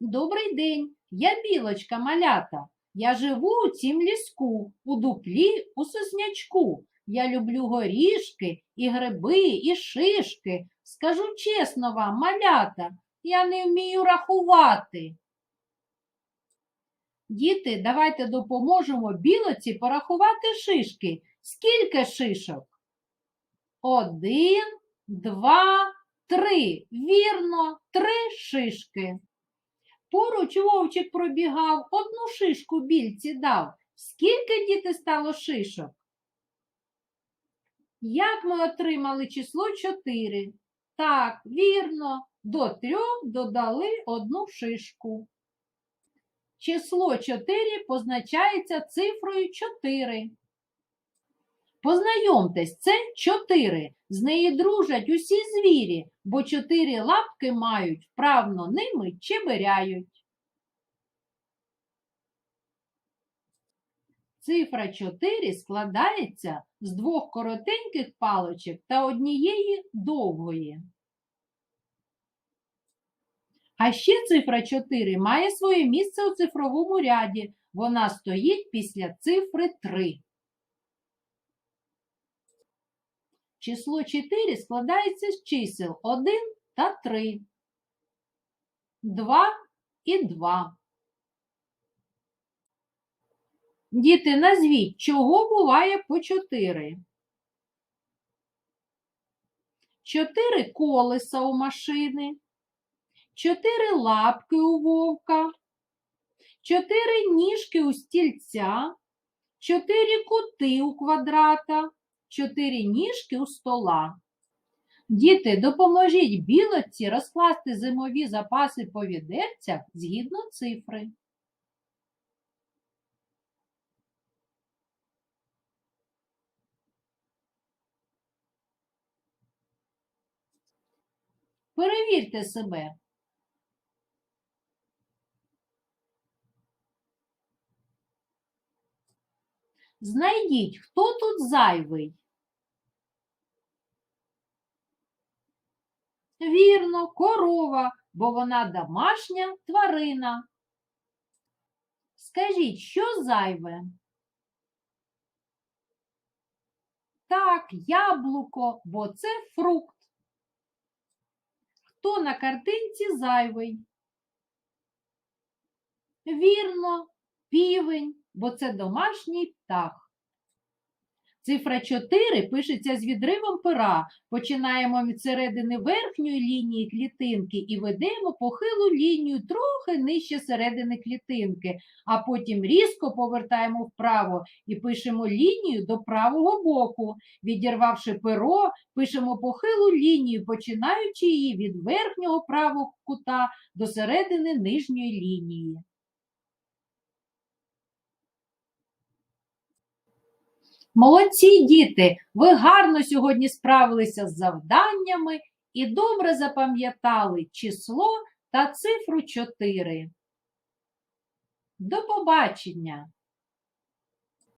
Добрий день, я білочка малята. Я живу у цім ліску, у дуплі, у соснячку. Я люблю горішки, і гриби, і шишки. Скажу чесно вам, малята, я не вмію рахувати. Діти, давайте допоможемо білоці порахувати шишки. Скільки шишок? Один, два, три. Вірно, три шишки. Поруч вовчик пробігав, одну шишку більці дав. Скільки діти стало шишок? Як ми отримали число 4? Так, вірно, до трьох додали одну шишку. Число 4 позначається цифрою 4. Познайомтесь, це 4. З неї дружать усі звірі, бо чотири лапки мають, вправно ними чеберяють. Цифра 4 складається з двох коротеньких палочок та однієї довгої. А ще цифра 4 має своє місце у цифровому ряді. Вона стоїть після цифри 3. Число 4 складається з чисел 1 та 3, 2 і 2. Діти, назвіть, чого буває по 4? 4 колеса у машини, 4 лапки у вовка, 4 ніжки у стільця, 4 кути у квадрата, 4 ніжки у стола. Діти, допоможіть білоці розкласти зимові запаси по відерцях згідно цифри. Перевірте себе. Знайдіть, хто тут зайвий. Вірно, корова, бо вона домашня тварина. Скажіть, що зайве? Так, яблуко, бо це фрукт. Хто на картинці зайвий? Вірно, півень, бо це домашній птах. Цифра 4 пишеться з відривом пера. Починаємо від середини верхньої лінії клітинки і ведемо похилу лінію трохи нижче середини клітинки, а потім різко повертаємо вправо і пишемо лінію до правого боку. Відірвавши перо, пишемо похилу лінію, починаючи її від верхнього правого кута до середини нижньої лінії. Молодці діти! Ви гарно сьогодні справилися з завданнями і добре запам'ятали число та цифру 4. До побачення!